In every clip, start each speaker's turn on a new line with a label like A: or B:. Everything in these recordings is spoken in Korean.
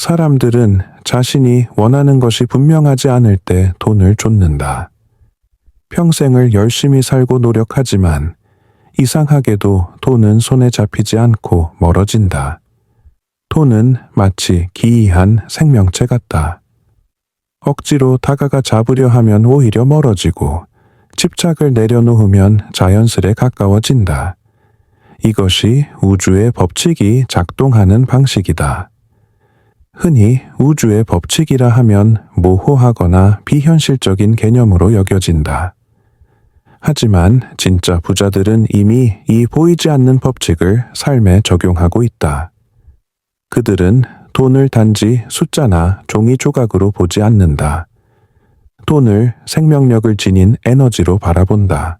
A: 사람들은 자신이 원하는 것이 분명하지 않을 때 돈을 쫓는다. 평생을 열심히 살고 노력하지만 이상하게도 돈은 손에 잡히지 않고 멀어진다. 돈은 마치 기이한 생명체 같다. 억지로 다가가 잡으려 하면 오히려 멀어지고 집착을 내려놓으면 자연스레 가까워진다. 이것이 우주의 법칙이 작동하는 방식이다. 흔히 우주의 법칙이라 하면 모호하거나 비현실적인 개념으로 여겨진다. 하지만 진짜 부자들은 이미 이 보이지 않는 법칙을 삶에 적용하고 있다. 그들은 돈을 단지 숫자나 종이 조각으로 보지 않는다. 돈을 생명력을 지닌 에너지로 바라본다.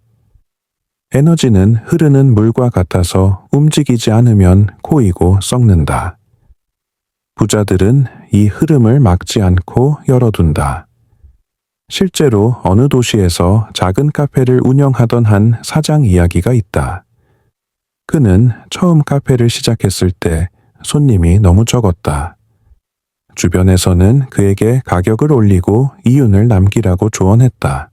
A: 에너지는 흐르는 물과 같아서 움직이지 않으면 고이고 썩는다. 부자들은 이 흐름을 막지 않고 열어둔다. 실제로 어느 도시에서 작은 카페를 운영하던 한 사장 이야기가 있다. 그는 처음 카페를 시작했을 때 손님이 너무 적었다. 주변에서는 그에게 가격을 올리고 이윤을 남기라고 조언했다.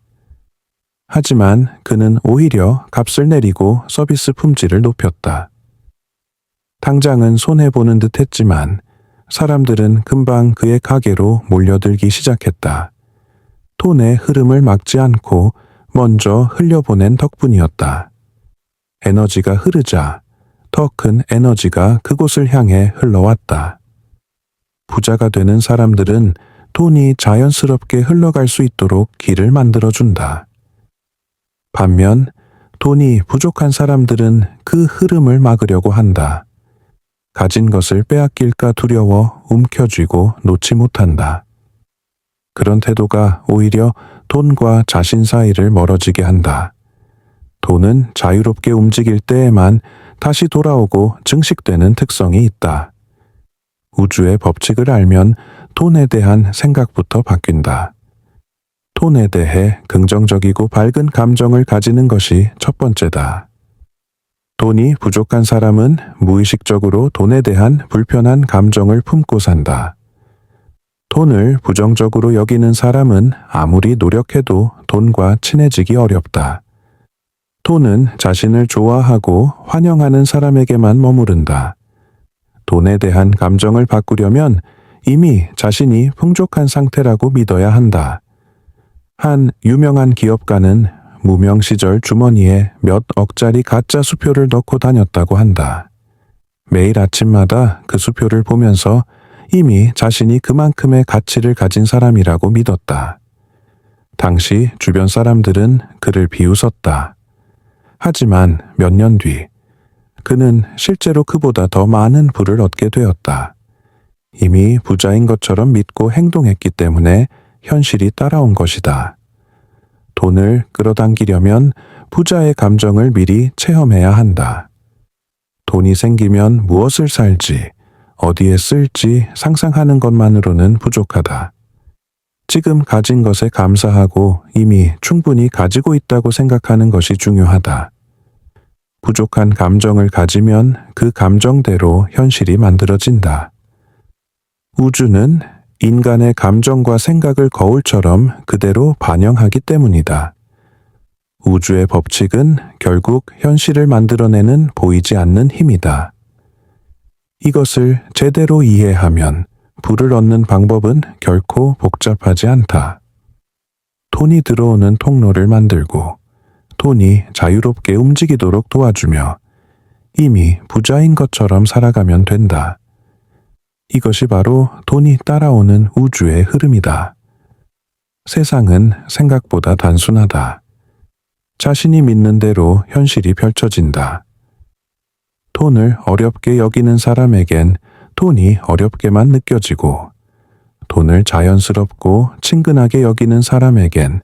A: 하지만 그는 오히려 값을 내리고 서비스 품질을 높였다. 당장은 손해보는 듯 했지만 사람들은 금방 그의 가게로 몰려들기 시작했다. 돈의 흐름을 막지 않고 먼저 흘려보낸 덕분이었다. 에너지가 흐르자 더 큰 에너지가 그곳을 향해 흘러왔다. 부자가 되는 사람들은 돈이 자연스럽게 흘러갈 수 있도록 길을 만들어준다. 반면 돈이 부족한 사람들은 그 흐름을 막으려고 한다. 가진 것을 빼앗길까 두려워 움켜쥐고 놓지 못한다. 그런 태도가 오히려 돈과 자신 사이를 멀어지게 한다. 돈은 자유롭게 움직일 때에만 다시 돌아오고 증식되는 특성이 있다. 우주의 법칙을 알면 돈에 대한 생각부터 바뀐다. 돈에 대해 긍정적이고 밝은 감정을 가지는 것이 첫 번째다. 돈이 부족한 사람은 무의식적으로 돈에 대한 불편한 감정을 품고 산다. 돈을 부정적으로 여기는 사람은 아무리 노력해도 돈과 친해지기 어렵다. 돈은 자신을 좋아하고 환영하는 사람에게만 머무른다. 돈에 대한 감정을 바꾸려면 이미 자신이 풍족한 상태라고 믿어야 한다. 한 유명한 기업가는 무명 시절 주머니에 몇 억짜리 가짜 수표를 넣고 다녔다고 한다. 매일 아침마다 그 수표를 보면서 이미 자신이 그만큼의 가치를 가진 사람이라고 믿었다. 당시 주변 사람들은 그를 비웃었다. 하지만 몇 년 뒤, 그는 실제로 그보다 더 많은 부를 얻게 되었다. 이미 부자인 것처럼 믿고 행동했기 때문에 현실이 따라온 것이다. 돈을 끌어당기려면 부자의 감정을 미리 체험해야 한다. 돈이 생기면 무엇을 살지, 어디에 쓸지 상상하는 것만으로는 부족하다. 지금 가진 것에 감사하고 이미 충분히 가지고 있다고 생각하는 것이 중요하다. 부족한 감정을 가지면 그 감정대로 현실이 만들어진다. 우주는 인간의 감정과 생각을 거울처럼 그대로 반영하기 때문이다. 우주의 법칙은 결국 현실을 만들어내는 보이지 않는 힘이다. 이것을 제대로 이해하면 불을 얻는 방법은 결코 복잡하지 않다. 돈이 들어오는 통로를 만들고 돈이 자유롭게 움직이도록 도와주며 이미 부자인 것처럼 살아가면 된다. 이것이 바로 돈이 따라오는 우주의 흐름이다. 세상은 생각보다 단순하다. 자신이 믿는 대로 현실이 펼쳐진다. 돈을 어렵게 여기는 사람에겐 돈이 어렵게만 느껴지고, 돈을 자연스럽고 친근하게 여기는 사람에겐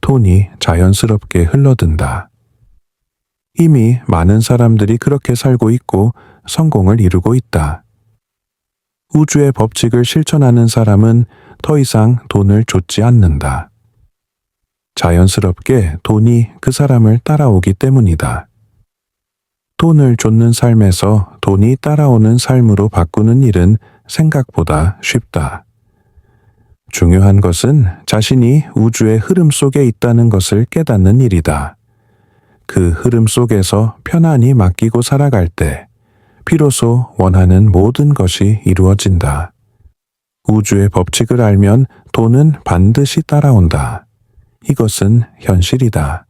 A: 돈이 자연스럽게 흘러든다. 이미 많은 사람들이 그렇게 살고 있고 성공을 이루고 있다. 우주의 법칙을 실천하는 사람은 더 이상 돈을 쫓지 않는다. 자연스럽게 돈이 그 사람을 따라오기 때문이다. 돈을 쫓는 삶에서 돈이 따라오는 삶으로 바꾸는 일은 생각보다 쉽다. 중요한 것은 자신이 우주의 흐름 속에 있다는 것을 깨닫는 일이다. 그 흐름 속에서 편안히 맡기고 살아갈 때, 비로소 원하는 모든 것이 이루어진다. 우주의 법칙을 알면 돈은 반드시 따라온다. 이것은 현실이다.